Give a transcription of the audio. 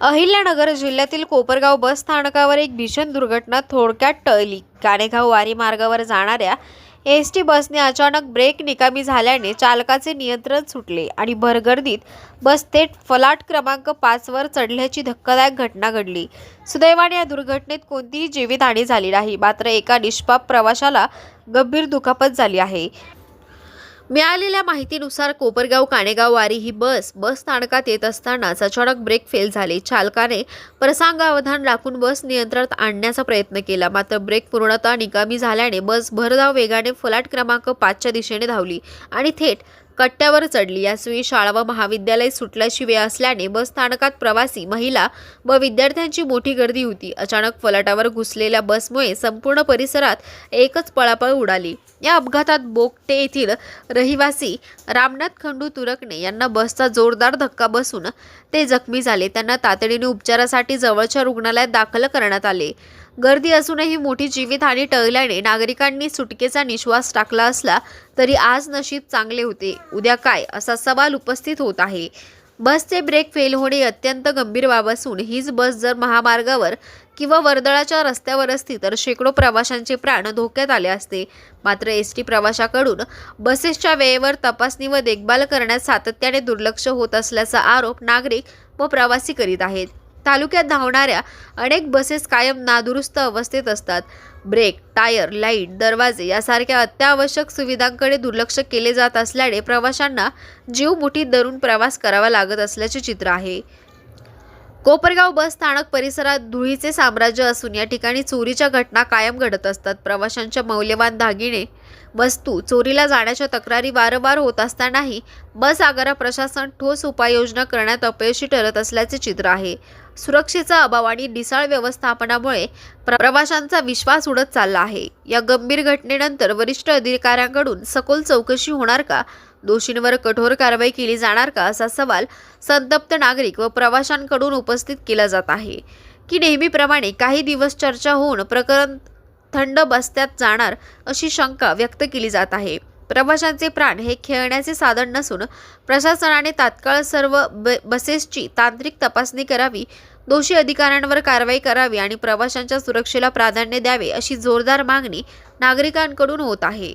अहिल्यानगर जिल्ह्यातील कोपरगाव बस स्थानकावर एक भीषण दुर्घटना थोडक्यात टळली. काणेगाव वारी मार्गावर जाणाऱ्या एस टी बसने अचानक ब्रेक निकामी झाल्याने चालकाचे नियंत्रण सुटले आणि भरगर्दीत बस थेट फलाट क्रमांक पाचवर चढल्याची धक्कादायक घटना घडली. सुदैवाने या दुर्घटनेत कोणतीही जीवितहानी झाली नाही मात्र एका निष्पाप प्रवाशाला गंभीर दुखापत झाली आहे. मिळालेल्या माहितीनुसार कोपरगाव काणेगाव वारी ही बस बस स्थानकात येत असतानाच अचानक ब्रेक फेल झाले. चालकाने प्रसंगावधान राखून बस नियंत्रणात आणण्याचा प्रयत्न केला. मात्र ब्रेक पूर्णतः निकामी झाल्याने बस भरधाव वेगाने फलाट क्रमांक पाचच्या दिशेने धावली आणि थेट कट्ट्यावर चढली. याचवेळी शाळा व महाविद्यालय सुटल्याची वेळ असल्याने बस स्थानकात प्रवासी महिला व विद्यार्थ्यांची मोठी गर्दी होती. अचानक फलाटावर घुसलेल्या बसमुळे संपूर्ण परिसरात एकच पळापळ उडाली. या अपघातात बोगटे येथील रहिवासी रामनाथ खंडू तुरकणे यांना बसचा जोरदार धक्का बसून ते जखमी झाले. त्यांना तातडीने उपचारासाठी जवळच्या रुग्णालयात दाखल करण्यात आले. गर्दी असूनही मोठी जीवितहानी टळल्याने नागरिकांनी सुटकेचा निश्वास टाकला असला तरी आज नशीब चांगले होते. उद्या काय? असा सवाल उपस्थित होत आहे. बसचे ब्रेक फेल होणे अत्यंत गंभीर बाब असून हीच बस जर महामार्गावर किंवा वर्दळाच्या रस्त्यावर असती तर शेकडो प्रवाशांचे प्राण धोक्यात आले असते. मात्र एस टी प्रवाशाकडून बसेसच्या वेळेवर तपासणी व देखभाल करण्यात सातत्याने दुर्लक्ष होत असल्याचा आरोप नागरिक व प्रवासी करीत आहेत. तालुक्यात धावणाऱ्या अनेक बसेस कायम नादुरुस्त अवस्थेत असतात. ब्रेक टायर लाइट दरवाजे यासारख्या अत्यावश्यक सुविधांकडे दुर्लक्ष केले जात असल्याने प्रवाशांना जीव मुठीत धरून प्रवास करावा लागत असल्याचे चित्र आहे. कोपरगाव बस स्थानक परिसरात धुळीचे साम्राज्य असून या ठिकाणी चोरीच्या घटना कायम घडत असतात. प्रवाशांच्या मौल्यवान दागिने वस्तू चोरीला जाण्याच्या तक्रारी वारंवार होत असतानाही बस आगारा प्रशासन ठोस उपाययोजना करण्यात अपयशी ठरत असल्याचे चित्र आहे. सुरक्षेचा अभाव आणि ढिसाळ व्यवस्थापनामुळे प्र- प्रवाशांचा विश्वास उडत चालला आहे. या गंभीर घटनेनंतर वरिष्ठ अधिकाऱ्यांकडून सखोल चौकशी होणार का? दोषींवर कठोर कारवाई केली जाणार का असा सवाल संतप्त नागरिक व प्रवाशांकडून उपस्थित केला जात आहे की नेहमीप्रमाणे काही दिवस चर्चा होऊन प्रकरण थंड बस्त्यात जाणार अशी शंका व्यक्त केली जात आहे. प्रवाशांचे प्राण हे खेळण्याचे साधन नसून प्रशासनाने तात्काळ सर्व ब बसेसची तांत्रिक तपासणी करावी दोषी अधिकाऱ्यांवर कारवाई करावी आणि प्रवाशांच्या सुरक्षेला प्राधान्य द्यावे अशी जोरदार मागणी नागरिकांकडून होत आहे.